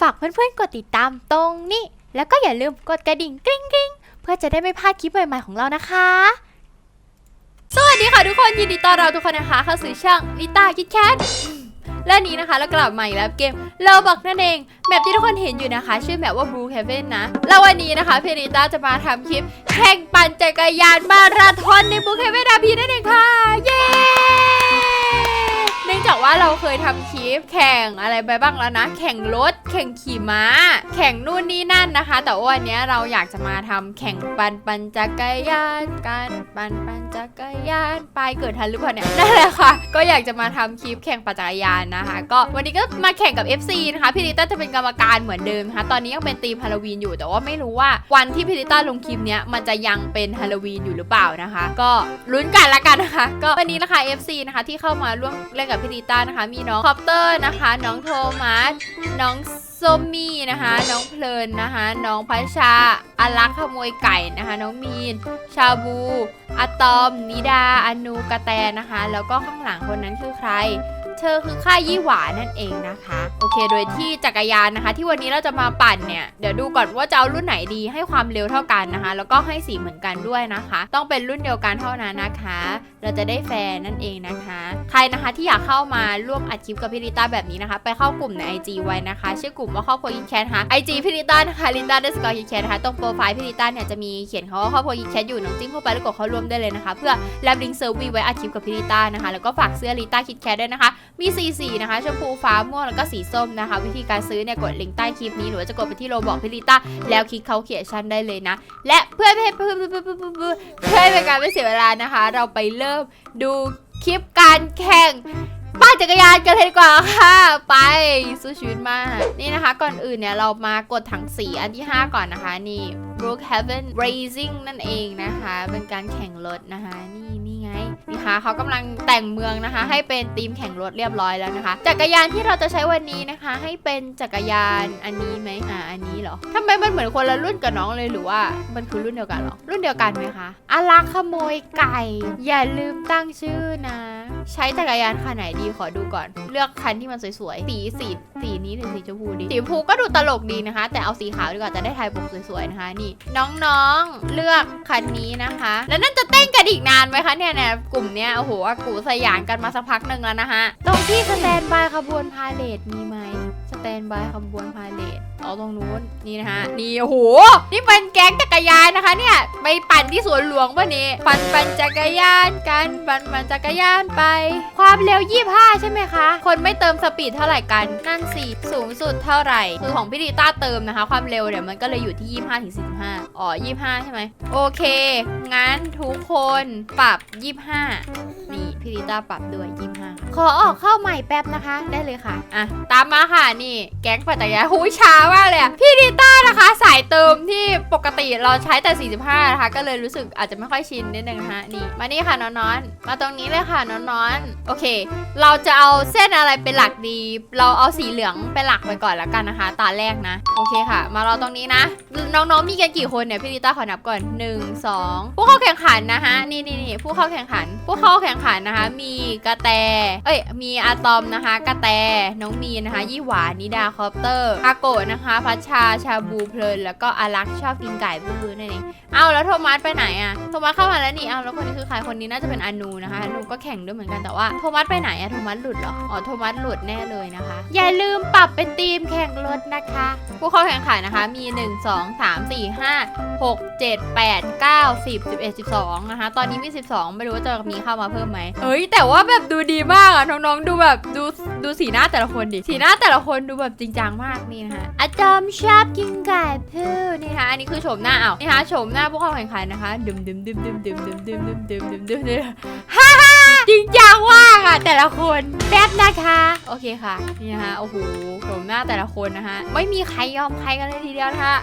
ฝากเพื่อนๆกดติดตามตรงนี้ แล้วก็อย่าลืมกดกระดิ่งกริ๊งกริ๊งเพื่อจะได้ไม่พลาดคลิปใหม่ๆของเรานะคะ สวัสดีค่ะทุกคนยินดีต้อนรับทุกคนนะคะเข้าสู่ช่องลิต้าคิดแคทและนี้นะคะเรากลับมาอีกแล้วเกมเราบอกนั่นเองแบบที่ทุกคนเห็นอยู่นะคะ ชื่อแบบว่า Blue Heaven นะ แล้ววันนี้นะคะเพริต้าจะมาทำคลิปแข่งปั่นจักรยานมาราธอนใน Blue Heaven อาพีนั่นเองค่ะ เย้ เนื่องจากว่าเราเคยทำคลิปแข่งอะไรไปบ้างแล้วนะ แข่งรถ แข่งขี่ม้า แข่งนู่นนี่นั่นนะคะ แต่ว่าวันนี้เราอยากจะมาทำแข่งปันปันจักรยานกันปันปันจักรยานไปเกิดทันหรือเปล่าเนี่ยนั่นแหละค่ะ ก็อยากจะมาทำคลิปแข่งปั่นจักรยานนะคะ ก็วันนี้ก็มาแข่งกับ FC นะคะพี่ลิต้าจะเป็นกรรมการเหมือนเดิมนะคะตอนนี้ยังเป็นธีมฮาโลวีนอยู่แต่ว่าไม่รู้ว่าวันที่พี่ลิต้าลงคลิปเนี้ยมันจะยังเป็นฮาโลวีนอยู่หรือเปล่านะคะ ก็ลุ้นกันละกันนะคะ ก็วันนี้นะคะ FC นะคะที่เข้ามาร่วมเล่นกับพี่ลิต้านะคะ มีน้องคอปเตอร์นะคะ น้องโทมัสน้องส้มมี่นะคะ น้องเพลินนะคะ น้องพัชชาอารักษ์ขโมยไก่นะคะ น้องมีน ชาบูอะตอม นิดาอนูกระแตนะคะ แล้วก็ข้างหลังคนนั้นคือใคร เธอคือค่ายยี่หวานั่นเองนะคะ โอเค โดยที่จักรยานนะคะ ที่วันนี้เราจะมาปั่นเนี่ย เดี๋ยวดูก่อนว่าจะเอารุ่นไหนดีให้ความเร็วเท่ากันนะคะ แล้วก็ให้สีเหมือนกันด้วยนะคะ ต้องเป็นรุ่นเดียวกันเท่านั้นนะคะ เราจะได้แฟนนั่นเองนะคะ ใครนะคะที่อยากเข้ามาร่วมอัดคลิปกับพี่ลิต้าแบบนี้นะคะ ไปเข้ากลุ่มใน IG ไว้นะคะชื่อกลุ่มว่าครอบครัวยิงแคทนะคะ IG พี่ลิต้านะคะลิต้าเดสกอร์ยิงแคทนะคะตรงโปรไฟล์พี่ลิต้าเนี่ยจะมีเขียนคำว่าครอบครัวยิงแคทอยู่น้องจิ้มเข้าไปแล้วกดเข้าร่วมได้เลยนะคะ เพื่อแลบลิงเซอร์วีไว้อัดคลิปกับพี่ลิต้านะคะ แล้วก็ฝากเสื้อลิต้าคิดแคทด้วยนะคะมีสีสีนะคะชมพูฟ้าม่วงแล้วก็สีส้มนะคะ วิธีการซื้อเนี่ยกดลิงก์ใต้คลิปนี้หรือว่าจะกดไปที่โลบอกพิลิต้าแล้วคลิกเขาเขียนชั่นได้เลยนะ และเพื่อให้เพื่อเพื่อเพื่อเพื่อเพื่อเพื่อเพื่อให้เป็นการไม่เสียเวลานะคะ เราไปเริ่มดูคลิปการแข่งปั่นจักรยานกันเลยดีกว่าค่ะ ไปสู้ชีวิตมาก นี่นะคะ ก่อนอื่นเนี่ย เรามากดถังสีอันที่ 5 ก่อนนะคะ นี่ Brookhaven Racing นั่นเองนะคะ เป็นการแข่งรถนะคะ นี่ นี่ค่ะเขากำลังแต่งเมืองนะคะ ให้เป็นธีมแข่งรถเรียบร้อยแล้วนะคะ จักรยานที่เราจะใช้วันนี้นะคะ ให้เป็นจักรยานอันนี้ไหมอ่าอันนี้เหรอทำไมมันเหมือนคนละรุ่นกับน้องเลยหรือว่ามันคือรุ่นเดียวกันหรอรุ่นเดียวกันไหมคะอารักขโมยไก่ อย่าลืมตั้งชื่อนะ ใช้จักรยานคันไหนดีขอดูก่อน เลือกคันที่มันสวยๆสีสีสีนี้หรือสีชมพูดีสีชมพูก็ดูตลกดีนะคะ แต่เอาสีขาวดีกว่าจะได้ถ่ายปกสวยๆนะคะนี่ น้องๆเลือกคันนี้นะคะ แล้วนั่นจะเต้นกันอีกนานไหมคะเนี่ยเนี่ยกลุ่มเนี้ยโอ้โหอากูสยามกันมาสักพักหนึ่งแล้วนะคะตรงที่สแตนบายขบวนพาเลทมีไหมสแตนบายขบวนพาเลท เอาตรงนู้นนี่นะคะนี่โอ้โหนี่เป็นแก๊งจักรยานนะคะ เนี่ยไปปั่นที่สวนหลวงป่ะนี่ปั่นปั่นจักรยานกันปั่นปั่นจักรยานไป ความเร็ว 25 ใช่ไหมคะ คนไม่เติมสปีดเท่าไหร่กัน นั่นสิสูงสุดเท่าไหร่คือของพี่ดิต้าเติมนะคะ ความเร็วเนี่ยมันก็เลยอยู่ที่ 25ถึง45อ๋อ25 ใช่ไหมโอเค งั้นทุกคนปรับ 25 นี่พี่ดิต้าปรับด้วย 25 ขอออกเข้าใหม่แป๊บนะคะได้เลยค่ะอะตามมาค่ะนี่แก๊งปัตตยานหูยช้ามากเลยอะพี่ดิต้านะคะ สายเติมที่ปกติเราใช้แต่ 45 นะคะ ก็เลยรู้สึกอาจจะไม่ค่อยชินนิดนึงนะคะนี่ มานี่ค่ะน้อนๆ มาตรงนี้เลยค่ะน้อนๆ โอเค เราจะเอาเส้นอะไรเป็นหลักดี เราเอาสีเหลืองเป็นหลักไปก่อนแล้วกันนะคะตาแรกนะ โอเคค่ะ มารอตรงนี้นะ น้องๆ มีกันกี่คนเนี่ยพี่ดิต้าขอนับก่อน 1 2 ผู้เข้าแข่งขันนะคะ นี่นี่นี่ผู้เข้าแข่งขัน ผู้เข้าแข่งขันนะคะ มีกระแต เอ้ย มีอะตอมนะคะ กระแต น้องมีนนะคะ ยี่หวานิดาคอปเตอร์อาโกะนะคะคะ พัชชา ชาบูเพลิน แล้วก็อารักษ์ชอบกินไก่บื้อนั่นเองเอาแล้วโทมัสไปไหนอะโทมัสเข้ามาแล้วนี่เอาแล้วคนนี้คือใครคนนี้น่าจะเป็นอนูนะคะอนูก็แข่งด้วยเหมือนกันแต่ว่าโทมัสไปไหนอะโทมัสหลุดเหรออ๋อโทมัสหลุดแน่เลยนะคะ อย่าลืมปรับเป็นทีมแข่งรถนะคะ ผู้เข้าแข่งขันนะคะ มี 1 2 3 4 5 6 7 8 9 10 11 12นะคะตอนนี้มี 12 ไม่รู้ว่าจะมีเข้ามาเพิ่มไหมเฮ้ยแต่ว่าแบบดูดีมากอะน้องๆดูแบบดูดูสีหน้าแต่ละคนดิสีหน้าแต่ละคนดูแบบจริงจังมากนี่นะคะจารย์ชอบกินไก่เพื่อนี่นะคะอันนี้คือโฉมหน้าเอานี่นะคะโฉมหน้าผู้เข้าแข่งขันนะคะดึมดึมดึมดึมดึมดึมดึมดึมดึมดึมดึมดึมฮ่าฮ่าจริงจังมากอะแต่ละคนแป๊บนะคะ โอเคค่ะนี่นะคะโอ้โหโฉมหน้าแต่ละคนนะคะไม่มีใครยอมใครกันเลยทีเดียวนะคะ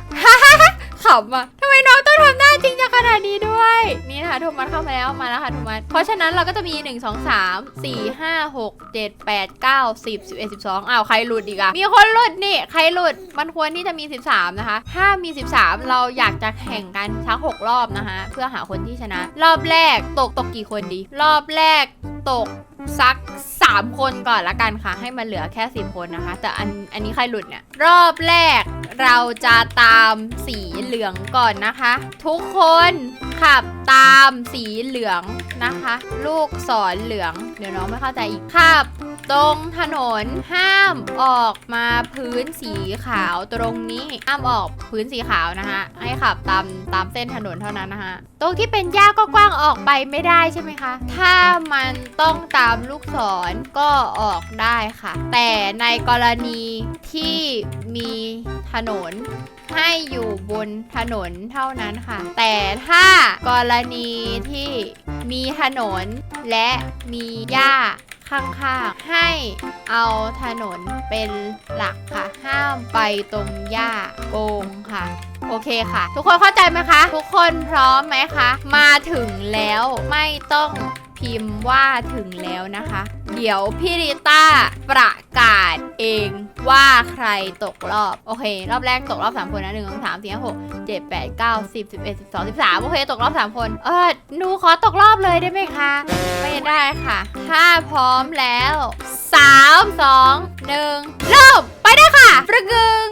ขำอะทำไมน้องต้องทำหน้าจริงจังขนาดนี้ด้วย นี่นะคะโทมัสเข้ามาแล้วมาแล้วค่ะโทมัสเพราะฉะนั้นเราก็จะมี 1 2 3 4 5 6 7 8 9 10 11 12อ้าวใครหลุดอีกอะมีคนหลุดนี่ใครหลุดมันควรที่จะมี 13 นะคะ ถ้ามี 13 เราอยากจะแข่งกันทั้ง6รอบนะคะ เพื่อหาคนที่ชนะ รอบแรกตกตกกี่คนดี รอบแรกตก สัก 3 คนก่อนละกันค่ะ ให้มันเหลือแค่ 10 คนนะคะ แต่อันอันนี้ใครหลุดเนี่ย รอบแรกเราจะตามสีเหลืองก่อนนะคะ ทุกคน ขับตามสีเหลืองนะคะ ลูกศรเหลือง เดี๋ยวน้องไม่เข้าใจอีกขับตรงถนนห้ามออกมาพื้นสีขาวตรงนี้ห้ามออกพื้นสีขาวนะคะให้ขับตามตามเส้นถนนเท่านั้นนะคะตรงที่เป็นหญ้าก็กว้างออกไปไม่ได้ใช่ไหมคะ ถ้ามันต้องตามลูกศรก็ออกได้ค่ะ แต่ในกรณีที่มีถนน ให้อยู่บนถนนเท่านั้นค่ะ แต่ถ้ากรณีที่มีถนนและมีหญ้าข้างๆ ให้เอาถนนเป็นหลักค่ะ ห้ามไปตรงหญ้าโกงค่ะโอเคค่ะ ทุกคนเข้าใจไหมคะ ทุกคนพร้อมไหมคะ มาถึงแล้วไม่ต้อง พิมพ์ว่าถึงแล้วนะคะ เดี๋ยวพี่ริต้าประกาศเองว่าใครตกรอบ โอเค รอบแรกตกรอบ 3 คนนะหนึ่งสองสามสี่ห้าหกเจ็ดแปดเก้าสิบสิบเอ็ดสิบสองสิบสามโอเค ตกรอบ 3 คน เออหนูขอตกรอบเลยได้ไหมคะ ไม่ได้ค่ะ ถ้าพร้อมแล้ว 3 2 1 เริ่ม ไปได้ค่ะ ประกึง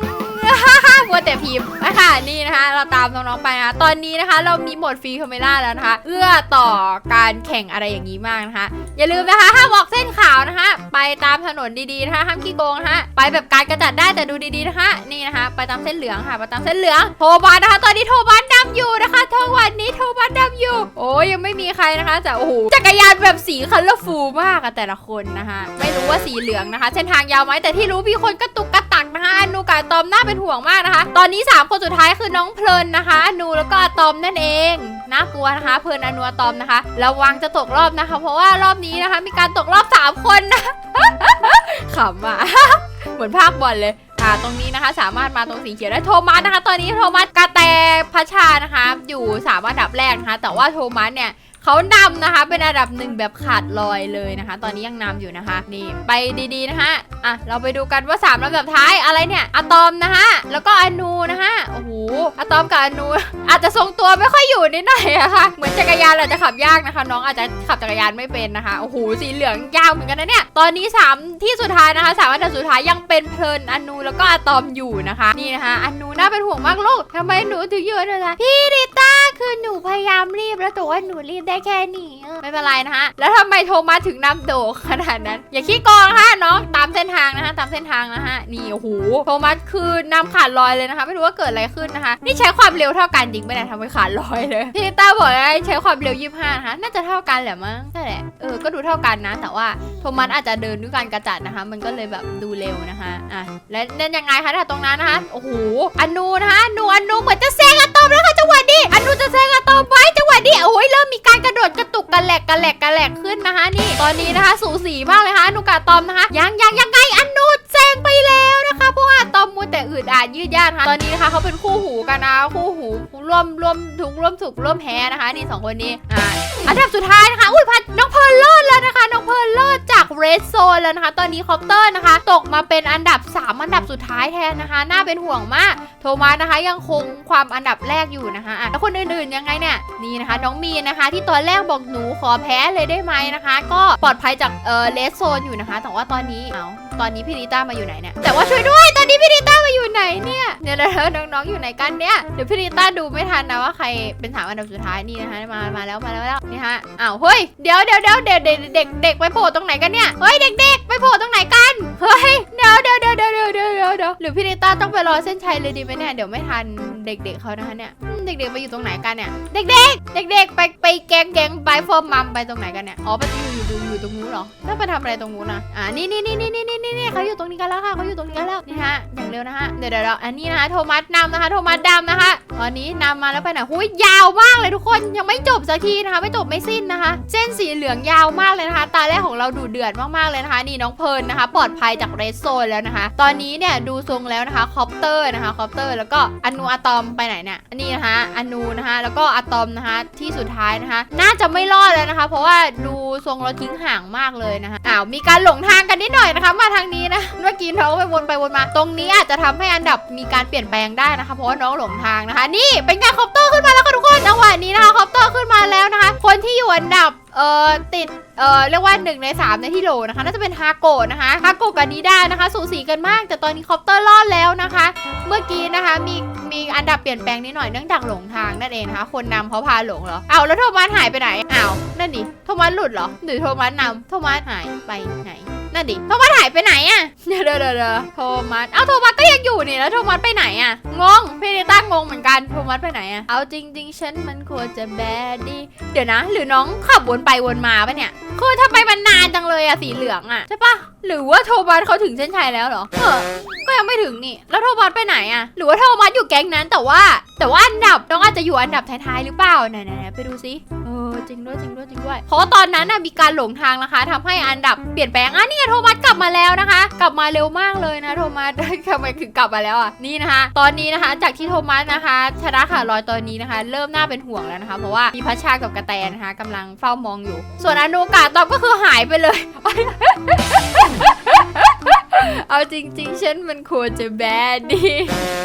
มัวแต่พิมพ์ไปค่ะนี่นะคะ เราตามน้องๆไปนะคะตอนนี้นะคะ เรามีโหมดฟรีคาเมล่าแล้วนะคะ เอื้อต่อการแข่งอะไรอย่างนี้มากนะคะ อย่าลืมนะคะห้ามออกเส้นขาวนะคะ ไปตามถนนดีๆนะคะห้ามขี้โกงนะคะไปแบบการกระจัดได้แต่ดูดีๆนะคะ นี่นะคะ ไปตามเส้นเหลืองค่ะ ไปตามเส้นเหลืองโทบัสนะคะ ตอนนี้โทบัสนำอยู่นะคะทั้งวันนี้โทบัสนำอยู่ โอ้ยยังไม่มีใครนะคะแต่โอ้โหจักรยานแบบสีคัลเลอร์ฟูลมากอะแต่ละคนนะคะ ไม่รู้ว่าสีเหลืองนะคะ เส้นทางยาวไหมแต่ที่รู้มีคนกระตุกกระตักนะคะอนูกบอะตอมหน่าเป็นห่วงมากนะคะ ตอนนี้ 3 คนสุดท้ายคือน้องเพลินนะคะอนูแล้วก็อะตอมนั่นเองน่ากลัวนะคะ เพลินอนูอะตอมนะคะระวังจะตกรอบนะคะ เพราะว่ารอบนี้นะคะ มีการตกรอบ 3 คนนะขำอะเหมือนภาคบอลเลยอ่าตรงนี้นะคะสามารถมาตรงสีเขียวได้โทมัสนะคะ ตอนนี้โทมัสกาแตพัชชานะคะ อยู่สามอันดับแรกนะคะ แต่ว่าโทมัสเนี่ย เขานำนะคะ เป็นอันดับหนึ่งแบบขาดลอยเลยนะคะ ตอนนี้ยังนำอยู่นะคะ นี่ไปดีๆนะคะอะเราไปดูกันว่า3ลำดับท้ายอะไรเนี่ยอะตอมนะคะแล้วก็อนูนะคะโอ้โหอะตอมกับอนู อาจจะทรงตัวไม่ค่อยอยู่นิดหน่อยอะค่ะเหมือนจักรยานอาจจะขับยากนะคะ น้องอาจจะขับจักรยานไม่เป็นนะคะโอ้โหสีเหลืองยาวเหมือนกันนะเนี่ยตอนนี้ 3 ที่สุดท้ายนะคะสามอันดับสุดท้ายยังเป็นเพลินอนูแล้วก็อะตอมอยู่นะคะ นี่นะคะอนูน่าเป็นห่วงมากลูกทำไมหนูถึงอยู่นดับพี่ริต้าคือหนูพยายามรีบแล้วแต่ว่าหนูรีบได้แค่นี้ไม่เป็นไรนะคะแล้วทำไมโทมัสถึงนำโดขนาดนั้น อย่าขี้โกงนะคะน้องตามเส้นทางนะคะตามเส้นทางนะคะนี่โอ้โหโทมัสคือนำขาดลอยเลยนะคะ ไม่รู้ว่าเกิดอะไรขึ้นนะคะ นี่ใช้ความเร็วเท่ากันจริงไหมเนี่ยทำไมขาดลอยเลยพี่ต้าบอกว่าใช้ความเร็ว25นะคะน่าจะเท่ากันแหละมั้งใช่แหละเออก็ดูเท่ากันนะ แต่ว่าโทมัสอาจจะเดินด้วยการกระจัดนะคะ มันก็เลยแบบดูเร็วนะคะอะและนั่นยังไงคะถ้าตรงนั้นนะคะโอ้โหอนูนะคะอนูอนูเหมือนจะแซงอะตอมแล้วค่ะจังหวะนี้อนูจะแซงอะตอมไว้จังหวะนี้โอ้ยเริ่มมีการกระโดดกระตุกกระแหลกกระแหลกกระแหลกขึ้นนะคะนี่ ตอนนี้นะคะสูสีมากเลยค่ะอนูกับอะตอมนะคะยังยังยังไงอนู แซงไปแล้วนะคะเพราะว่าตอมมัวแต่อืดอาดยืดยาดนะคะตอนนี้นะคะเขาเป็นคู่หูกันนะคู่หูร่วมร่วมทุกร่วมสุขร่วมแพ้นะคะ นี่สองคนนี้อ่าอันดับสุดท้ายนะคะอุ้ยพัดน้องเพลิร์ลอดแล้วนะคะน้องเพลิร์ลอดจากเรดโซนแล้วนะคะ ตอนนี้คอปเตอร์นะคะ ตกมาเป็นอันดับ 3 อันดับสุดท้ายแทนนะคะ น่าเป็นห่วงมากโทมัสนะคะยังคงความอันดับแรกอยู่นะคะอะแล้วคนอื่นๆยังไงเนี่ยนี่นะคะ น้องมีนนะคะ ที่ตอนแรกบอกหนูขอแพ้เลยได้ไหมนะคะ ก็ปลอดภัยจากเออเรดโซนอยู่นะคะ แต่ว่าตอนนี้เอา ตอนนี้พี่ลิต้ามาอยู่ไหนเนี่ยแต่ว่าช่วยด้วยตอนนี้พี่ลิต้ามาอยู่ไหนเนี่ยเนี่ยแล้วน้องๆอยู่ไหนกันเนี่ยเดี๋ยวพี่ลิต้าดูไม่ทันนะว่าใครเป็นสามอันดับสุดท้ายนี่นะคะมามาแล้วมาแล้วแล้วนี่ฮะอ้าวเฮ้ยเดี๋ยวเดี๋ยวเดี๋ยวเด็กเด็กเด็กเด็กไปโผล่ตรงไหนกันเนี่ยเฮ้ยเด็กๆไปโผล่ตรงไหนกันเฮ้ยเดี๋ยวเดี๋ยวเดี๋ยวเดี๋ยวเดี๋ยวเดี๋ยวเดี๋ยวหรือพี่ลิต้าต้องไปรอเส้นชัยเลยดีไหมเนี่ยเดี๋ยวไม่ทันเด็กๆเขานะคะเนี่ยเด็กๆไปอยู่ตรงไหนกันเนี่ยเด็กๆเด็กๆไปไปแกงแกงไบฟอร์มัมไปตรงไหนกันเนี่ยอ๋อไปอยู่อยู่ อยู่ตรงนู้นเหรอแล้วไปทำอะไรตรงนู้นนะอ่านี่นี่นี่นี่นี่นี่นี่เขาอยู่ตรงนี้กันแล้วค่ะเขาอยู่ตรงนี้กันแล้วนี่ฮะอย่างเร็วนะฮะเดี๋ยวเดี๋ยวอันนี้นะคะโทมัสนำนะคะ โทมัสดำนะคะตอนนี้นำมาแล้วไปไหนหุยยาวมากเลยทุกคนยังไม่จบสักทีนะคะ ไม่จบไม่สิ้นนะคะ เส้นสีเหลืองยาวมากเลยนะคะ ตาแรกของเราดูเดือดมากๆเลยนะคะ นี่น้องเพลิร์นนะคะ ปลอดภัยจากเรดโซนแล้วนะคะ ตอนนี้เนี่ยดูทรงแล้วนะคะคอปเตอร์นะคะคอปเตอร์ แล้วก็อนูอะตอมไปไหนเนี่ยอันนี้นะคะอนูนะคะ แล้วก็อะตอมนะคะที่สุดท้ายนะคะ น่าจะไม่รอดแล้วนะคะ เพราะว่าดูทรงเราทิ้งห่างมากเลยนะคะอ้าวมีการหลงทางกันนิดหน่อยนะคะ มาทางนี้นะเมื่อกี้น้องไปวนไปวนมา ตรงนี้อาจจะทำให้อันดับมีการเปลี่ยนแปลงได้นะคะ เพราะว่าน้องหลงทางนะคะ นี่เป็นไงคอปเตอร์ขึ้นมาแล้วค่ะทุกคนจังหวะนี้นะคะคอปเตอร์ขึ้นมาแล้วนะคะ คนที่อยู่อันดับ เอ่อติดเอ่อเรียกว่าหนึ่งในสามในที่โหลนะคะ น่าจะเป็นฮาโกะนะคะฮาโกะกับนีด้านะคะ สูสีกันมาก แต่ตอนนี้คอปเตอร์รอดแล้วนะคะ เมื่อกี้นะคะมีมีอันดับเปลี่ยนแปลงนิดหน่อยเนื่องจากหลงทางนั่นเองนะคะ คนนำเพราะพาหลงเหรอเอาแล้วโทมัสหายไปไหนอ้าวนั่นดิโทมัสหลุดเหรอหรือโทมัสนำโทมัสหายไปไหน นั่นดิโทมัสหายไปไหนอะเดี๋ยวเดี๋ยวเดี๋ยวเดี๋ยวโทมัสเอ้าโทมัสก็ยังอยู่นี่แล้วโทมัสไปไหนอะงงพี่นิต้างงเหมือนกันโทมัสไปไหนอะเอาจริง ๆ ฉันมันควรจะแบดดี้เดี๋ยวนะ หรือน้องขับวนไปวนมาปะเนี่ยคือทำไมมันนานจังเลยอะสีเหลืองอะใช่ปะหรือว่าโทมัสเขาถึงเส้นชัยแล้วเหรอเออก็ยังไม่ถึงนี่ แล้วโทมัสไปไหนอะหรือว่าโทมัสอยู่แก๊งนั้นแต่ว่า แต่ว่าอันดับน้องอาจจะอยู่อันดับท้ายๆหรือเปล่าไหนๆไปดูซิ จริงด้วยจริงด้วยจริงด้วย เพราะตอนนั้นน่ะมีการหลงทางนะคะทำให้อันดับเปลี่ยนแปลงอะนี่โทมัสกลับมาแล้วนะคะ กลับมาเร็วมากเลยนะ โทมัสทำไมถึงกลับมาแล้วอะนี่นะคะ ตอนนี้นะคะ จากที่โทมัสนะคะ ชนะขาดลอยตอนนี้นะคะ เริ่มน่าเป็นห่วงแล้วนะคะ เพราะว่ามีพัชชากับกระแตนะคะกำลังเฝ้ามองอยู่ ส่วนอนุกาตอบก็คือหายไปเลย เอาจริงๆฉันมันควรจะแบดดี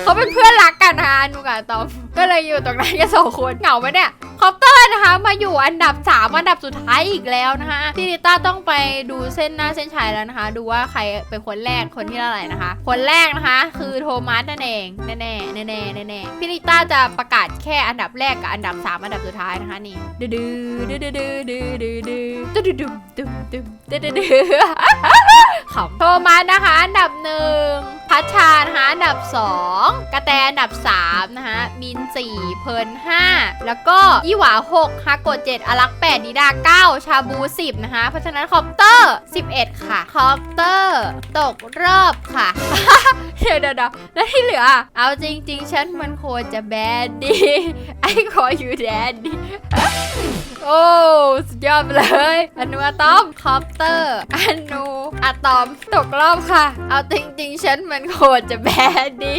เขาเป็นเพื่อนรักกันนะคะนุกาตอม ก็เลยอยู่ตรงนั้นกันสองคนเหงาไหมเนี่ยคอปเตอร์นะคะมาอยู่อันดับ 3 อันดับสุดท้ายอีกแล้วนะคะพี่นิต้าต้องไปดูเส้นหน้าเส้นชัยแล้วนะคะ ดูว่าใครเป็นคนแรกคนที่เท่าไหร่นะคะ คนแรกนะคะ คือโทมัสนั่นเองแน่ๆแน่ๆแน่ๆแน่พี่นิต้าจะประกาศแค่อันดับแรกกับอันดับ 3 อันดับสุดท้ายนะคะนี่ดื้อดเดื้อดื้อดื้อดื้อดื้อดื้อดื้อดื้อดื้อดื้อดื้อดื้อดื้อ ขำโทมัสนะคะ อันดับหนึ่ง พัชชานะคะอันดับ 2 กระแตอันดับ 3 นะคะมิน 4 เพลิน 5 แล้วก็ยี่หวา 6ฮาโกะ7อลัก8ดีดา 9 ชาบู 10 นะคะ เพราะฉะนั้นคอปเตอร์ 11 ค่ะ คอปเตอร์ ตกรอบค่ะเดี๋ยวเดี๋ยวแล้วที่เหลือ เอาจริง ๆ ฉันมันโคตรจะแบดดีไอ้ขออยู่แดดดีโอ้สุดยอดเลย อนุอะตอมคอปเตอร์ อนุอะตอมตกรอบค่ะ เอาจริง ๆ ฉันมันโคตรจะแบดดี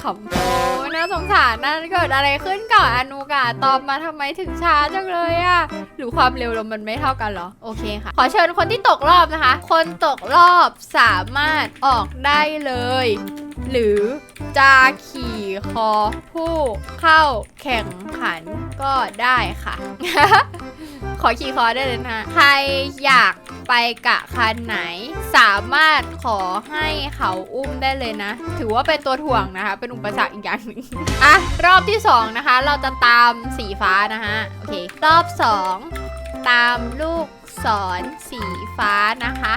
ขำโอ้น่าสงสารนะเกิดอะไรขึ้นกับอนุกบอะตอมมาทำไมถึงช้าจังเลยอะหรือความเร็วลมมันไม่เท่ากันเหรอ โอเคค่ะ ขอเชิญคนที่ตกรอบนะคะ คนตกรอบสามารถออกได้เลย หรือจะขี่คอผู้เข้าแข่งขันก็ได้ค่ะ ขอขี่คอได้เลยนะ ใครอยาก ไปกะคันไหน สามารถขอให้เขาอุ้มได้เลยนะ ถือว่าเป็นตัวถ่วงนะคะ เป็นอุปสรรคอีกอย่างหนึ่งอะรอบที่2นะคะ เราจะตามสีฟ้านะคะโอเค รอบ 2 ตามลูกศรสีฟ้านะคะ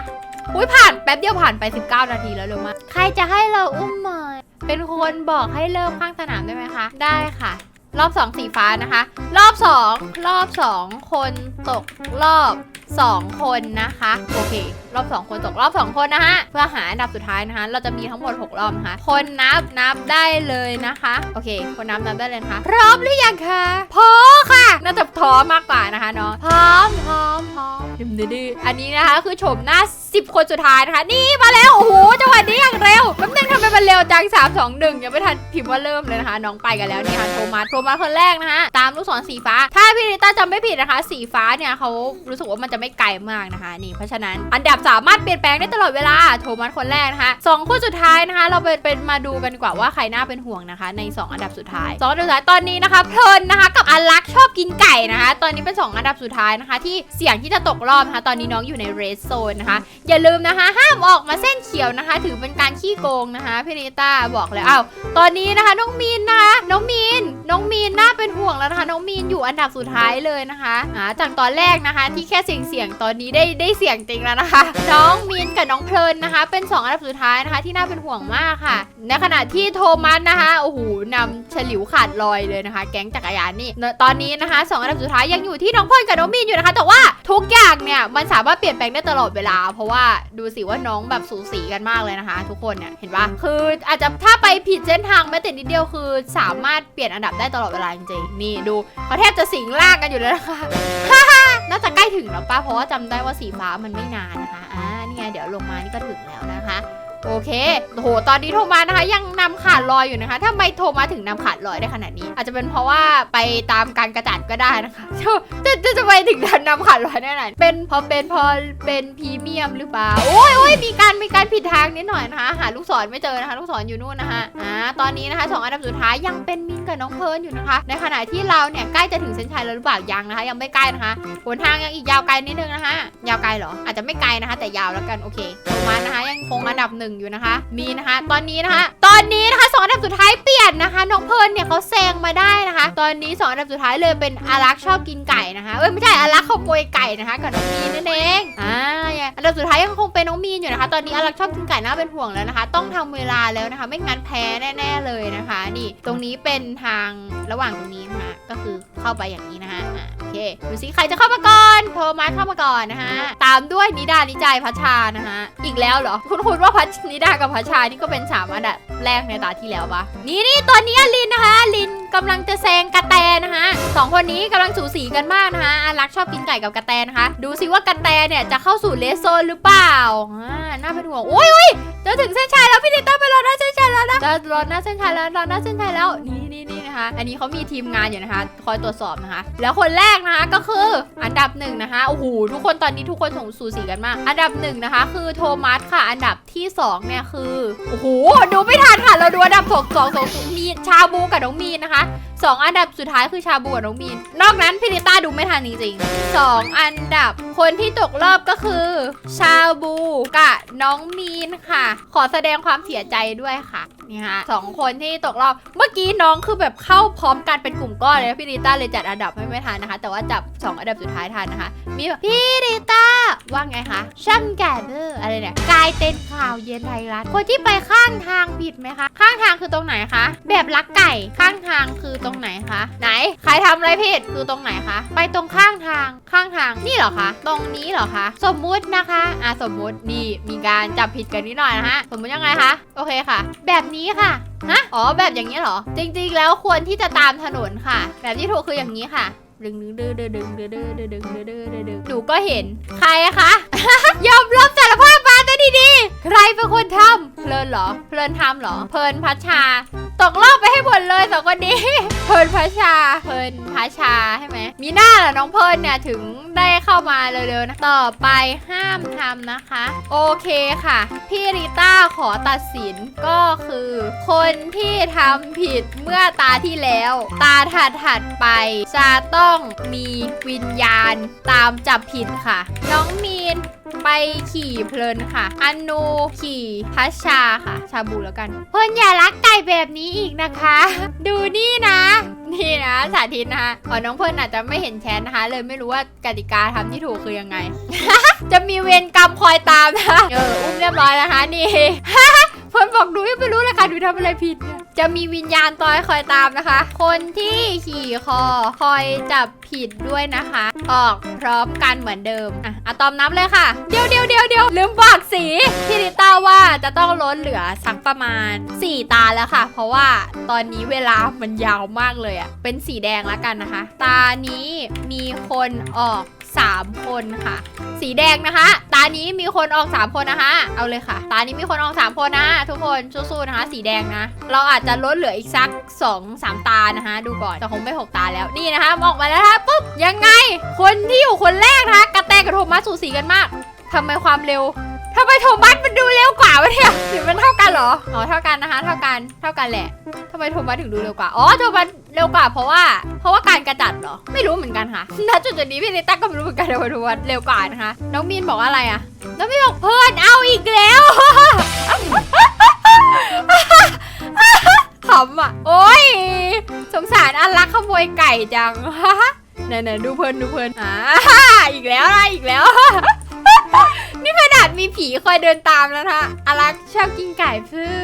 อุ้ยผ่านแป๊บเดียวผ่านไป 19 นาทีแล้วเร็วมากใครจะให้เราอุ้มหน่อยเป็นคนบอกให้เริ่มข้างสนามได้ไหมคะ ได้ค่ะ รอบ2สีฟ้านะคะ รอบ2รอบ2คนตกรอบ2คนนะคะ โอเค รอบ2คนตกรอบ2คนนะฮะเพื่อหาอันดับสุดท้ายนะคะ เราจะมีทั้งหมด 6 รอบนะคะ คนนับนับได้เลยนะคะ โอเค คนนับนับได้เลยนะคะ พร้อมหรือยังคะพร้อมค่ะ น่าจะท้อมากกว่านะคะเนาะพร้อมพร้อมพร้อมดืมดื้อๆอันนี้นะคะคือโฉมหน้า 10 คนสุดท้ายนะคะ นี่มาแล้ว โอ้โหจังหวะนี้อย่างเร็วแป๊บนึงทำไมมันเร็วจัง3 2 1 ยังไม่ทันพิมพ์ว่าเริ่มเลยนะคะ น้องไปกันแล้วนี่ค่ะโทมัสโทมัสคนแรกนะคะ ตามลูกศรสีฟ้า ถ้าพี่ริต้าจำไม่ผิดนะคะ สีฟ้าเนี่ยเขารู้สึกว่ามันจะไม่ไกลมากนะคะ นี่เพราะฉะนั้นอันดับสามารถเปลี่ยนแปลงได้ตลอดเวลาโทมัสคนแรกนะคะสองคนสุดท้ายนะคะ เราเป็นเป็นมาดูกันดีกว่าว่าใครน่าเป็นห่วงนะคะ ใน 2 อันดับสุดท้ายสองอันดับสุดท้ายตอนนี้นะคะเพลินนะคะ กับอลักชอบกินไก่นะคะ ตอนนี้เป็น 2 อันดับสุดท้ายนะคะ ที่เสี่ยงที่จะตกรอบนะคะ ตอนนี้น้องอยู่ในเรสโซนนะคะอย่าลืมนะคะ ห้ามออกมาเส้นเขียวนะคะ ถือเป็นการขี้โกงนะคะพี่ริต้าบอกแล้วอ้าวตอนนี้นะคะน้องมีนนะคะน้องมีนน้องมีนน่าเป็นห่วงแล้วนะคะ น้องมีนอยู่อันดับสุดท้ายเลยนะคะอ่าจากตอนแรกนะคะ ที่แค่เสียงเสียงตอนนี้ได้ได้เสียงจริงแล้วนะคะ น้องมีนกับน้องเพลินนะคะ เป็น 2 อันดับสุดท้ายนะคะ ที่น่าเป็นห่วงมากค่ะ ในขณะที่โทมัสนะคะโอ้โหนำฉลิวขาดลอยเลยนะคะ แก๊งจักรยานนี่ตอนนี้นะคะสองอันดับสุดท้ายยังอยู่ที่น้องเพลินกับน้องมีนอยู่นะคะ แต่ว่าทุกอย่างเนี่ยมันสามารถเปลี่ยนแปลงได้ตลอดเวลาเพราะว่าดูสิว่าน้องแบบสูสีกันมากเลยนะคะ ทุกคนเนี่ยเห็นปะคืออาจจะถ้าไปผิดเส้นทางแม้แต่นิดเดียวคือ สามารถเปลี่ยนอันดับได้ตลอดเวลาจริงๆนี่ดูเขาแทบจะสิงล่างกันอยู่แล้วนะคะน่าจะใกล้ถึงแล้วป้าเพราะว่าจำได้ว่าสีฟ้ามันไม่นานนะคะอ่านี่ไงเดี๋ยวลงมานี่ก็ถึงแล้วนะคะ โอเคโหตอนนี้โทรมานะคะ ยังนำขาดลอยอยู่นะคะทำไมโทรมาถึงนำขาดลอยได้ขนาดนี้ อาจจะเป็นเพราะว่าไปตามการกระจัดก็ได้นะคะจะจะจะไปถึงดันนำขาดลอยได้ไหนเป็นพอเป็นพอเป็นพรีเมียมหรือเปล่าโอ้ยโอ้ยมีการมีการผิดทางนิดหน่อยนะคะ หาลูกศรไม่เจอนะคะ ลูกศรอยู่นู่นนะคะอ่าตอนนี้นะคะสองอันดับสุดท้ายยังเป็นมินกับน้องเพลิร์นอยู่นะคะ ในขณะที่เราเนี่ยใกล้จะถึงเส้นชัยแล้วหรือเปล่ายังนะคะ ยังไม่ใกล้นะคะหนทางยังอีกยาวไกลนิดนึงนะคะ ยาวไกลเหรออาจจะไม่ไกลนะคะ แต่ยาวแล้วกันโอเคโทมัสนะคะยังคงอันดับหนึ่งอยู่นะคะ มีนะคะ ตอนนี้นะคะ ตอนนี้นะคะสองอันดับสุดท้ายเปลี่ยนนะคะ น้องเพลิร์นเนี่ยเขาแซงมาได้นะคะ ตอนนี้สองอันดับสุดท้ายเลยเป็นอารักษ์ชอบกินไก่นะคะเอ้ยไม่ใช่อารักษ์ขโมยไก่นะคะกับน้องมีนนั่นเองอ่าอันดับสุดท้ายยังคงเป็นน้องมีนอยู่นะคะ ตอนนี้อารักษ์ชอบกินไก่น่าเป็นห่วงแล้วนะคะ ต้องทำเวลาแล้วนะคะ ไม่งั้นแพ้แน่ๆเลยนะคะ นี่ตรงนี้เป็นทางระหว่างตรงนี้นะคะก็คือเข้าไปอย่างนี้นะคะอะโอเคดูสิใครจะเข้ามาก่อนโทมัสเข้ามาก่อนนะคะตามด้วยนิดานิจายพัชชานะคะอีกแล้วเหรอ คุณคุณว่าพัชนิดากับพระชานี่ก็เป็นสามอันดับแรกในตาที่แล้วปะนี่นี่ตอนนี้อลินนะคะอลินกำลังจะแซงกระแตนะคะสองคนนี้กำลังสูสีกันมากนะคะอารักชอบกินไก่กับกระแตนะคะ ดูสิว่ากระแตเนี่ยจะเข้าสู่เลสโซนหรือเปล่าอ่าน่าเป็นห่วงโอ้ยโอ้ยจะถึงเส้นชัยแล้วพี่ดิต้าไปรอหน้าเส้นชัยแล้วนะจะรอหน้าเส้นชัยแล้วรอหน้าเส้นชัยแล้วนี่นี่นี่ นะคะ อันนี้เขามีทีมงานอยู่นะคะ คอยตรวจสอบนะคะ แล้วคนแรกนะคะก็คืออันดับหนึ่งนะคะโอ้โหทุกคนตอนนี้ทุกคนสงสูสีกันมาก อันดับหนึ่งนะคะ คือโทมัสค่ะ อันดับที่สองเนี่ยคือโอ้โหดูไม่ทันค่ะ เราดูอันดับสองสองสองมีชาบูกับน้องมีนนะคะ สองอันดับสุดท้ายคือชาบูกับน้องมีน นอกนั้นพี่ลิต้าดูไม่ทันจริงๆสองอันดับ คนที่ตกรอบก็คือ ชาบูกับน้องมีนค่ะ ขอแสดงความเสียใจด้วยค่ะนี่ค่ะสองคนที่ตกรอบ เมื่อกี้น้องคือแบบเข้าพร้อมกันเป็นกลุ่มก้อนเลยนะพี่ลิต้าเลยจัดอันดับให้ไม่ทันนะคะ แต่ว่าจับสองอันดับสุดท้ายทันนะคะ มีแบบพี่ลิต้าว่าไงคะช่างแก่เบอร์อะไรเนี่ยกายเต้นข่าวเย็นไทยรัฐคนที่ไปข้างทางผิดไหมคะ ข้างทางคือตรงไหนคะ แบบลักไก่ข้างทางคือตรงไหนคะ ไหน ใครทำอะไรผิดคือตรงไหนคะ ไปตรงข้างทาง ข้างทาง นี่เหรอคะ ตรงนี้เหรอคะ สมมุตินะคะ อะสมมุติ นี่ มีการจับผิดกันนิดหน่อยนะฮะ สมมุติยังไงคะ โอเคค่ะ แบบนี้ค่ะฮะอ๋อ แบบอย่างนี้เหรอ จริงๆ แล้วควรที่จะตามถนนค่ะ แบบที่ถูกคืออย่างนี้ค่ะดึงดึงดึงดึงดึงดึงดึงดึงดึงดึงดึงดึงดึงหนูก็เห็น ใครอะคะยอมรับสารภาพมาแต่ดีๆ ใครเป็นคนทำเพลินเหรอ เพลินทำเหรอ เพลินพัชชาตกรอบไปให้หมดเลยสองคนนี้ เพลินพัชชา เพลินพัชชาใช่ไหม มีหน้าเหรอน้องเพลินเนี่ยถึงได้เข้ามาเร็วๆนะ ต่อไปห้ามทำนะคะ โอเคค่ะ พี่ริต้าขอตัดสินก็คือ คนที่ทำผิดเมื่อตาที่แล้ว ตาถัดถัดไป จะต้องมีวิญญาณตามจับผิดค่ะ น้องมีนไปขี่เพลินค่ะอนูขี่พัชชาค่ะ ชาบูแล้วกัน เพิ่นอย่ารักไก่แบบนี้อีกนะคะ ดูนี่นะ นี่นะสาธิตนะคะอ๋อน้องเพิ่นอาจจะไม่เห็นแชทนะคะ เลยไม่รู้ว่ากติกาทำที่ถูกคือยังไง จะมีเวรกรรมคอยตามนะคะเอออุ้มเรียบร้อยแล้วนะคะนี่เพิ่นบอกหนูยังไม่รู้เลยค่ะหนูทำอะไรผิดเนี่ย จะมีวิญญาณตอยคอยตามนะคะ คนที่ขี่คอคอยจับผิดด้วยนะคะ ออกพร้อมกันเหมือนเดิม อะอะตอมนับเลยค่ะ เดี๋ยวเดี๋ยวเดี๋ยวเดี๋ยวลืมบอกสีพี่ลิต้าว่าจะต้องลดเหลือสักประมาณ 4 ตาแล้วค่ะ เพราะว่าตอนนี้เวลามันยาวมากเลยอะเป็นสีแดงแล้วกันนะคะ ตานี้มีคนออก 3 คนค่ะ สีแดงนะคะ ตานี้มีคนออก 3 คนนะคะ เอาเลยค่ะ ตานี้มีคนออก 3 คนนะ ทุกคนสู้ๆนะคะ สีแดงนะ เราอาจจะลดเหลืออีกสัก 2 3 ตานะคะ ดูก่อนแต่คงไม่6ตาแล้วนี่นะคะออกมาแล้วนะปุ๊บยังไง คนที่อยู่คนแรกนะคะกระแตกับโทมัสสูสีกันมากทำไมความเร็ว ทำไมโทมัสมันดูเร็วกว่าวะเนี่ยหรือมันเท่ากันเหรอ อ๋อเท่ากันนะคะ เท่ากัน เท่ากันแหละทำไมโทมัสถึงดูเร็วกว่า อ๋อ โทมัสเร็วกว่าเพราะว่า เพราะว่าการกระจัดเหรอ ไม่รู้เหมือนกันค่ะณจุดจุดนี้พี่ลิต้าก็ไม่รู้เหมือนกันว่าโทมัสเร็วกว่านะคะ น้องมีนบอกอะไรอะน้องมีนบอกเพื่อนเอาอีกแล้วขำอะ โอ้ย สงสารอันรักขโมยไก่จังไหนๆดูเพลินดูเพลินอ่าอีกแล้วนะไรอีกแล้ว นี่ขนาดมีผีคอยเดินตามแล้วนะอารักชอบกินไก่พื้อ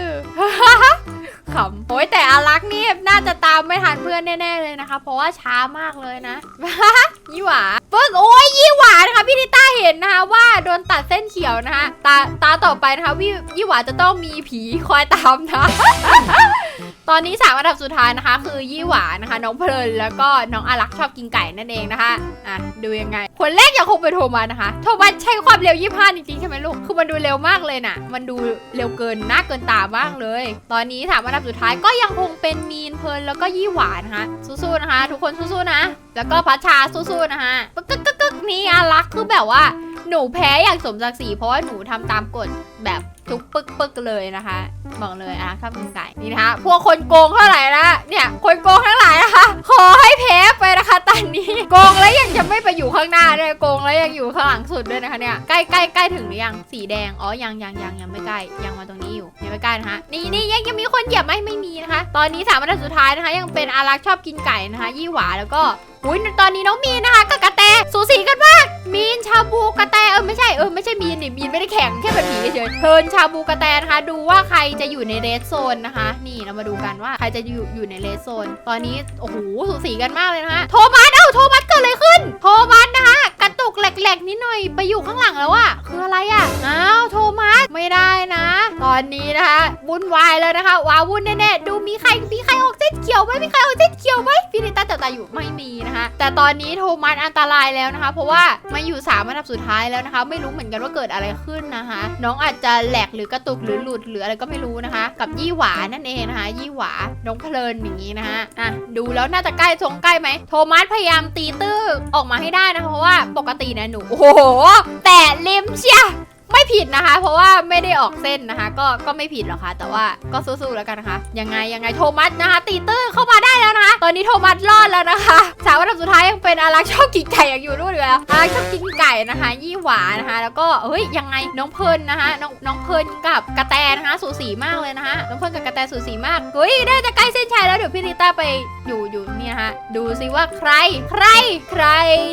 ขำโอ้ยแต่อารักนี่น่าจะตามไม่ทันเพื่อนแน่ๆเลยนะคะ เพราะว่าช้ามากเลยนะยี่หวาปึ๊กโอ้ยยี่หวานะคะพี่นิต้าเห็นนะคะว่าโดนตัดเส้นเขียวนะคะตาตาต่อไปนะคะวิยี่หวาจะต้องมีผีคอยตามนะตอนนี้สามอันดับสุดท้ายนะคะ คือยี่หวานะคะ น้องเพลินแล้วก็น้องอารักชอบกินไก่นั่นเองนะคะอะดูยังไง คนแรกยังคงเป็นโทมัสนะคะ โทมัสใช้ความเร็วยี่ห้าจริงๆใช่ไหมลูก คือมันดูเร็วมากเลยน่ะ มันดูเร็วเกินน่าเกินตามากเลย ตอนนี้ถามอันดับสุดท้ายก็ยังคงเป็นมีนเพลินแล้วก็ยี่หวานะคะสู้ๆนะคะ ทุกคนสู้ๆนะ แล้วก็พัชชาสู้ๆนะคะปึ๊กกึกกึกนี่อารักคือแบบว่าหนูแพ้อย่างสมศักดิ์ศรีเพราะว่าหนูทำตามกฎแบบ จุกปึกปึกเลยนะคะ บอกเลยอะชอบกินไก่นี่นะคะ พวกคนโกงเท่าไหร่นะเนี่ยคนโกงทั้งหลายนะคะ ขอให้แพ้ไปนะคะตอนนี้โกงแล้วยังจะไม่ไปอยู่ข้างหน้าด้วยโกงแล้วยังอยู่ข้างหลังสุดด้วยนะคะเนี่ยใกล้ใกล้ใกล้ถึงหรือยังสีแดงอ๋อยังยังยังยังไม่ใกล้ยังมาตรงนี้อยู่ยังไม่ใกล้นะคะนี่นี่ยังยังมีคนเหยียบไหมไม่มีนะคะ ตอนนี้สามอันดับสุดท้ายนะคะ ยังเป็นอารักษ์ชอบกินไก่นะคะ ยี่หวาแล้วก็อุ้ยตอนนี้น้องมีนนะคะกับกระแตสูสีกันมากมีนชาบูกระ ไม่ใช่มีนนี่มีนไม่ได้แข็งแค่เป็นผีเฉยๆเทิร์นชาบูกระแตนะคะ ดูว่าใครจะอยู่ในเรดโซนนะคะ นี่เรามาดูกันว่าใครจะอยู่อยู่ในเรดโซน ตอนนี้โอ้โหสูสีกันมากเลยนะคะโทมัสเอ้าโทมัสเกิดอะไรขึ้น โทมัสนะคะ ระตุกแหลกๆนิดหน่อยไปอยู่ข้างหลังแล้วอะคืออะไรอะอ้าวโทมัสไม่ได้นะ ตอนนี้นะคะวุ่นวายแล้วนะคะว้าวุ่นแน่ๆดูมีใครมีใครออกเส้นเขียวไหมมีใครออกเส้นเขียวไหมพี่นิต้าแต่ตาอยู่ไม่มีนะคะ แต่ตอนนี้โทมัสอันตรายแล้วนะคะ เพราะว่ามาอยู่สามอันดับสุดท้ายแล้วนะคะ ไม่รู้เหมือนกันว่าเกิดอะไรขึ้นนะคะ น้องอาจจะแหลกหรือกระตุกหรือหลุดหรืออะไรก็ไม่รู้นะคะ กับยี่หวานั่นเองนะคะ ยี่หวาน้องเพลินอย่างนี้นะคะอะดูแล้วน่าจะใกล้ทรงใกล้ไหมโทมัสพยายามตีตื้อออกมาให้ได้นะเพราะว่าปกตินะหนู โอ้โห แต่เลมเชีย ไม่ผิดนะคะ เพราะว่าไม่ได้ออกเส้นนะคะ ก็ก็ไม่ผิดหรอกค่ะ แต่ว่าก็สู้ๆแล้วกันนะคะ ยังไงยังไงโทมัสนะคะตีตื้อเข้ามาได้แล้วนะคะ ตอนนี้โทมัสรอดแล้วนะคะสาวอันดับสุดท้ายยังเป็นอารักษ์ชอบกินไก่ยังอยู่ด้วยอยู่แล้วอารักชอบกินไก่นะคะ ยี่หวานะคะ แล้วก็เฮ้ยยังไงน้องเพลินนะคะน้องน้องเพลินกับกระแตนะคะสูสีมากเลยนะคะน้องเพลินกับกระแตสูสีมากเฮ้ยได้จะใกล้เส้นชัยแล้วเดี๋ยวพี่ลิต้าไปอยู่อยู่นี่นะคะดูซิว่าใครใครใคร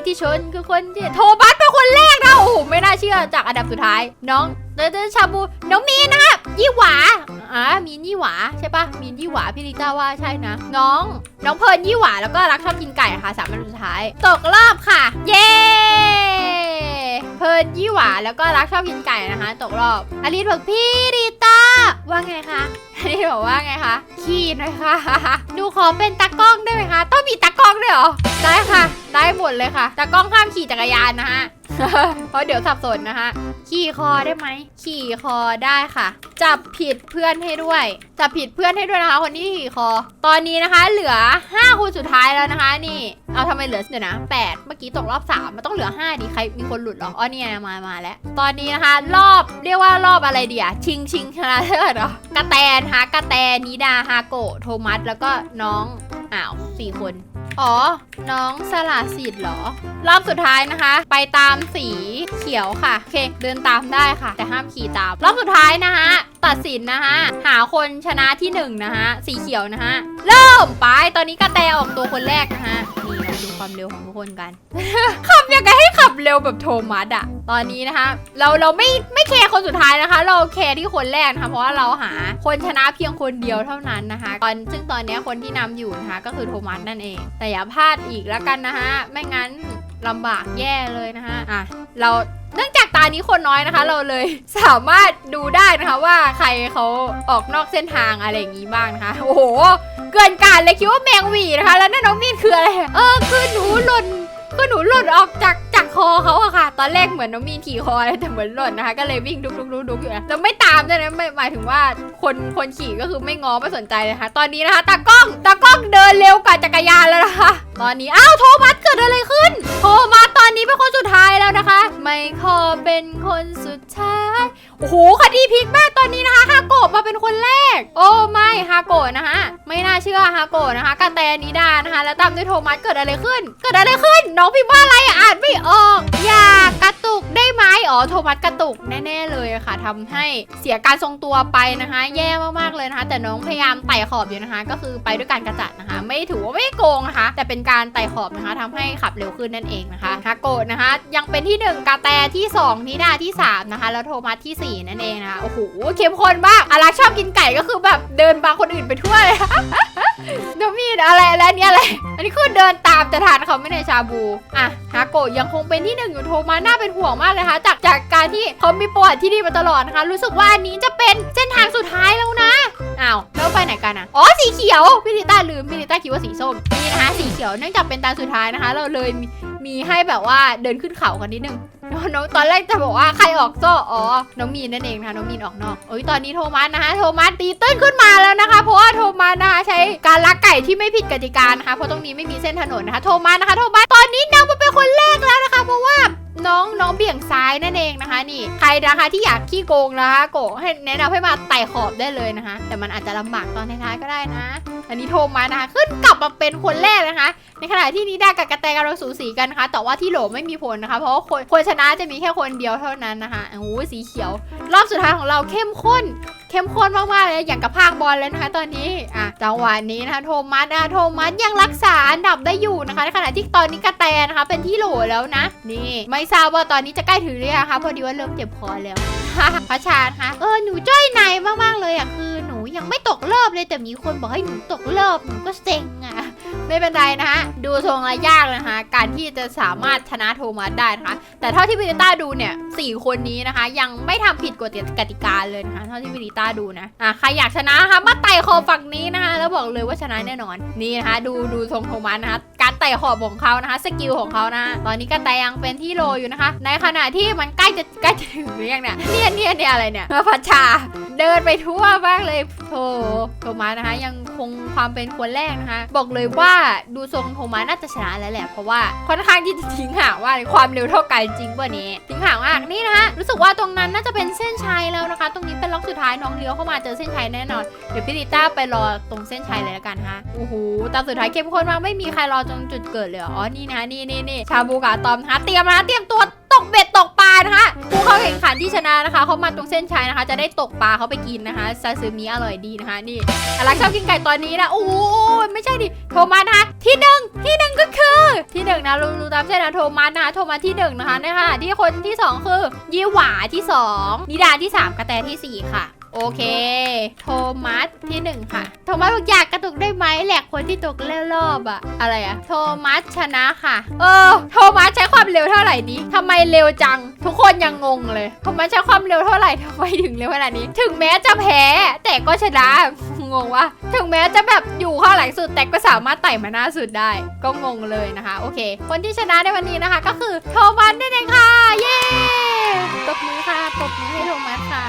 ที่ชนคือคนที่โทมัส คนแรกนะโอ้โหไม่น่าเชื่อจากอันดับสุดท้าย น้องเดนเดนชาบูน้องมีนนะคะยี่หวาอ่ามีนยี่หวาใช่ปะมีนยี่หวาพี่ลิต้าว่าใช่นะ น้อง น้องเพลินยี่หวาแล้วก็รักชอบกินไก่ค่ะสามอันดับสุดท้าย ตกรอบค่ะ เย้เพลินยี่หวาแล้วก็รักชอบกินไก่นะคะ ตกรอบอลิสบอกพี่ลิต้า ว่าไงคะนี่บอกว่าไงคะ ขี่หน่อยค่ะ หนูขอเป็นตากล้องได้ไหมคะ ต้องมีตากล้องด้วยเหรอ ได้ค่ะ ได้หมดเลยค่ะ ตากล้องห้ามขี่จักรยานนะฮะ เพราะเดี๋ยวสับสนนะคะ ขี่คอได้ไหม ขี่คอได้ค่ะจับผิดเพื่อนให้ด้วย จับผิดเพื่อนให้ด้วยนะคะคนที่ขี่คอ ตอนนี้นะคะ เหลือ 5 คนสุดท้ายแล้วนะคะ นี่ เอาทำไมเหลือเดี๋ยวนะ 8 เมื่อกี้ตกรอบ 3 มันต้องเหลือ 5ดีใครมีคนหลุดเหรออ๋อเนี่ยมามาแล้ว ตอนนี้นะคะ รอบเรียกว่ารอบอะไรเดียชิงชิงชนะเลิศเหรอกระแตนฮะกระแตนิดาฮาโกโทมัสแล้วก็น้องอ้าวสี่คนอ๋อ น้องสละสิทธิ์เหรอ รอบสุดท้ายนะคะ ไปตามสีเขียวค่ะ โอเค เดินตามได้ค่ะ แต่ห้ามขี่ตาม รอบสุดท้ายนะคะตัดสินนะคะหาคนชนะที่หนึ่งนะคะสีเขียวนะคะเริ่มไป ตอนนี้กระแตออกตัวคนแรกนะคะนี่เราดูความเร็วของทุกคนกัน ขับยังไงให้ขับเร็วแบบโทมัสอะตอนนี้นะคะ เราเราไม่ไม่แคร์คนสุดท้ายนะคะ เราแคร์ที่คนแรกนะคะ เพราะว่าเราหาคนชนะเพียงคนเดียวเท่านั้นนะคะ ตอนซึ่งตอนนี้คนที่นำอยู่นะคะ ก็คือโทมัสนั่นเอง แต่อย่าพลาดอีกแล้วกันนะคะ ไม่งั้น ลำบากแย่เลยนะคะอะเราเนื่องจากตานี้คนน้อยนะคะ เราเลยสามารถดูได้นะคะว่าใครเขาออกนอกเส้นทางอะไรอย่างนี้บ้างนะคะ โอ้โห เกินการเลยคิดว่าแมงหวีนะคะ แล้วนั่นน้องมีนคืออะไร เออคือหนูหล่นคือหนูหลุดออกจากจา กคอเขาอะค่ะ ตอนแรกเหมือนน้องมีนขี่คอเลยแต่เหมือนหล่นนะคะ ก็เลยวิ่งดุกดุกดุกดุกอยู่นะแล้วไม่ตามด้วยนะไม่หมายถึงว่าคนคนขี่ก็คือไม่ง้อไม่สนใจเลยค่ะ ตอนนี้นะคะตากล้องตากล้องเดินเร็วกว่าจักรยานแล้วนะคะ ตอนนี้อ้าวโทมัสเกิดอะไรขึ้น โทมัสตอนนี้เป็นคนสุดท้ายแล้วนะคะ ไม่ขอเป็นคนสุดท้ายโอ้โหคดีพลิกมากตอนนี้นะคะฮาโกะมาเป็นคนแรก โอ้ไม่ฮาโกะนะคะไม่น่าเชื่อฮาโกะนะคะกาแตนิดานะคะ แล้วตามด้วยโทมัสเกิดอะไรขึ้น เกิดอะไรขึ้น น้องพิมพ์ว่าอะไรอะอ่านไม่ออกอย่า อโทมัสกระตุกแน่ๆเลยค่ะทำให้เสียการทรงตัวไปนะคะ แย่มากๆเลยนะคะ แต่น้องพยายามไต่ขอบอยู่นะคะ ก็คือไปด้วยการกระจัดนะคะ ไม่ถือว่าไม่โกงนะคะ แต่เป็นการไต่ขอบนะคะทำให้ขับเร็วขึ้นนั่นเองนะคะฮาโกะนะคะ ยังเป็นที่หนึ่งกาแตที่สองนิดาที่สามนะคะ แล้วโทมัสที่สี่นั่นเองนะคะโอ้โหเข้มข้นมากอารักชอบกินไก่ก็คือแบบเดินบางคนอื่นไปทั่วเลยน้องมีดอะไรแล้วเนี่ยอะไร อันนี้คือเดินตามแต่ทานเขาไม่ในชาบู อะฮาโกะยังคงเป็นที่หนึ่งอยู่โทมาน่าเป็นห่วงมากเลยนะคะจากจากการที่เขามีประวัติที่ดีมาตลอดนะคะ รู้สึกว่าอันนี้จะเป็นเส้นทางสุดท้ายแล้วนะอ้าวแล้วไปไหนกันอะอ๋อสีเขียวพี่ลิต้าลืมพี่ลิต้าคิดว่าสีส้มนี่นะคะสีเขียวเนื่องจากเป็นตาสุดท้ายนะคะ เราเลยมีมีให้แบบว่าเดินขึ้นเขากันนิดนึงน้องตอนแรกจะบอกว่าใครออกโซ่อ๋อ น้องมีนนั่นเองนะคะน้องมีนออกนอกเอ้ยตอนนี้โทมัสนะคะโทมัสตีตื้นขึ้นมาแล้วนะคะ เพราะว่าโทมัสนะคะใช้การลักไก่ที่ไม่ผิดกติกานะคะเพราะตรงนี้ไม่มีเส้นถนนนะคะโทมัสนะคะโทมัสต น้องน้องเบี่ยงซ้ายนั่นเองนะคะ นี่ใครนะคะที่อยากขี้โกงนะคะโกให้แนะนำให้มาไต่ขอบได้เลยนะคะ แต่มันอาจจะลำบากตอนท้ายๆก็ได้นะ อันนี้โทรมานะคะขึ้นกลับมาเป็นคนแรกนะคะ ในขณะที่นิดากับกระแตกำลังสูสีกันนะคะ แต่ว่าที่โหลไม่มีผลนะคะ เพราะว่าคนคนชนะจะมีแค่คนเดียวเท่านั้นนะคะโอ้โหสีเขียว รอบสุดท้ายของเราเข้มข้น เข้มข้นมากๆเลยอย่างกับภาคบอลเลยนะคะ ตอนนี้อะจังหวะนี้นะคะโทมัสนะคะโทมัสยังรักษาอันดับได้อยู่นะคะในขณะที่ตอนนี้กระแตนะคะ เป็นที่โหลแล้วนะ นี่ ไม่ทราบว่าตอนนี้จะใกล้ถึงหรือยังคะพอดีว่าเริ่มเจ็บคอแล้ว พระชานะคะเออหนูจ้อยในมากๆเลยอะคือหนูยังไม่ตกรอบเลยแต่มีคนบอกให้หนูตกรอบหนูก็เซ็งอะไม่เป็นไรนะคะดูทรงและยากนะคะ การที่จะสามารถชนะโทมัสได้นะคะ แต่เท่าที่วินิต้าดูเนี่ยสี่คนนี้นะคะ ยังไม่ทำผิดกฎกติกาเลยนะคะ เท่าที่วินิต้าดูนะอะใครอยากชนะนะคะมาไต่ขอฝั่งนี้นะคะ แล้วบอกเลยว่าชนะแน่นอนนี่นะคะ ดูดูทรงโทมัสนะคะ การไต่ขอบของเขานะคะสกิลของเขานะตอนนี้ก็แต่ยังเป็นที่โลอยู่นะคะ ในขณะที่มันใกล้จะใกล้จะถึงหรือยังเนี่ยเนี่ยเนี่ยเนี่ยอะไรเนี่ยมาพัชชาเดินไปทั่วมากเลยโธโทมัสนะคะ ยังคงความเป็นคนแรกนะคะ บอกเลยว่าดูทรงโทมัสน่าจะชนะแล้วแหละเพราะว่าค่อนข้างที่จะทิ้งห่างว่าความเร็วเท่ากันจริงป่ะนี้ ทิ้งห่างมากนี่นะคะรู้สึกว่าตรงนั้นน่าจะเป็นเส้นชัยแล้วนะคะ ตรงนี้เป็นล็อกสุดท้ายน้องเลี้ยวเข้ามาเจอเส้นชัยแน่นอนเดี๋ยวพี่ดิต้าไปรอตรงเส้นชัยเลยและกันฮะโอ้โหตอนสุดท้ายเข้มข้นมากไม่มีใครรอตรงจุดเกิดเลยเหรออ๋อนี่นะนี่นี่นี่ชาบูกาตอมนะคะเตรียมนะเตรียมตัวตกเบ็ดตกปลานะคะผู้เข้าแข่งขันที่ชนะนะคะเขามาตรงเส้นชัยนะคะ จะได้ตกปลาเขาไปกินนะคะซาซึมิอร่อยดีนะคะนี่อะไรชอบกินไก่ตอนนี้นะโอ้โหไม่ใช่ดิโทมัสนะคะที่หนึ่งที่หนึ่งก็คือ ที่หนึ่งนะรู้รู้ตามเส้นนะโทมัสนะคะโทมัสที่หนึ่งนะคะนะคะที่คนที่สองคือยี่หวาที่สองนิดาที่สามกระแตที่สี่ค่ะ โอเค โทมัสที่หนึ่งค่ะ โทมัสบอกอยากกระตุกได้ไหมแหลกคนที่ตกเล่รอบอะอะไรอะโทมัสชนะค่ะ เออ โทมัสใช้ความเร็วเท่าไหร่นี้ทำไมเร็วจัง ทุกคนยังงงเลย โทมัสใช้ความเร็วเท่าไหร่ทำไมถึงเร็วขนาดนี้ ถึงแม้จะแพ้แต่ก็ชนะ งงว่าถึงแม้จะแบบอยู่ข้างหลังสุด แต่ก็สามารถไต่มาหน้าสุดได้ ก็งงเลยนะคะ โอเค คนที่ชนะในวันนี้นะคะ ก็คือโทมัสนั่นเองค่ะ เย้ตบมือค่ะตบมือให้โทมัสค่ะ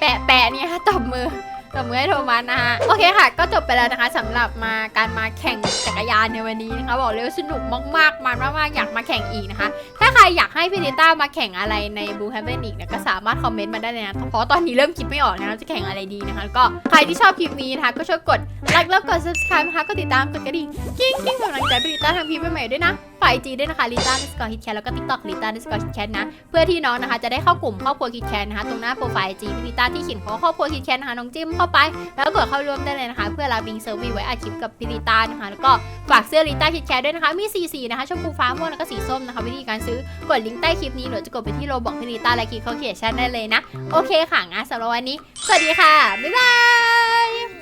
แปะแปะเนี่ยค่ะตบมือตบมือให้โทมัสนะคะโอเคค่ะ ก็จบไปแล้วนะคะสำหรับมาการมาแข่งจักรยานในวันนี้นะคะ บอกเลยว่าสนุกมากๆมันมากๆอยากมาแข่งอีกนะคะ ถ้าใคร อยากให้พี่ดิต้ามาแข่งอะไรในบูแฮมเบนอีกเนี่ยก็สามารถคอมเมนต์มาได้เลยนะเพราะตอนนี้เริ่มคิดไม่ออกนะว่าจะแข่งอะไรดีนะคะ ก็ใครที่ชอบคลิปนี้นะคะก็ช่วยกดไลค์แล้วกด subscribe นะคะก็ติดตามกดกระดิ่งกิ้งกิ้งกำลังใจพี่ดิต้าทำคลิปใหม่ๆด้วยนะ ฝ่ายจีด้วยนะคะลิต้าในสกอร์ฮิตแคทแล้วก็ติ๊กต็อกลิต้าในสกอร์ฮิตแคทนะ เพื่อที่น้องนะคะจะได้เข้ากลุ่มครอบครัวคิดแคนนะคะ ตรงหน้าโปรไฟล์จีพิลิต้าที่เขียนคำว่าครอบครัวคิดแคนนะคะน้องจิ้มเข้าไป แล้วกดเข้าร่วมได้เลยนะคะ เพื่อรับบิงเซอร์วีไว้อาคลิปกับพิลิต้านะคะ แล้วก็ฝากเสื้อลิต้าคิดแคนด้วยนะคะ มีสีสีนะคะชมพูฟ้าม่วงแล้วก็สีส้มนะคะ วิธีการซื้อกดลิงก์ใต้คลิปนี้หรือจะกดไปที่โลบอกพิลิต้าและคลิปเขาเขียนชันได้เลยนะ โอเคค่ะงั้นสำหรับวันนี้ สวัสดีค่ะบ๊ายบาย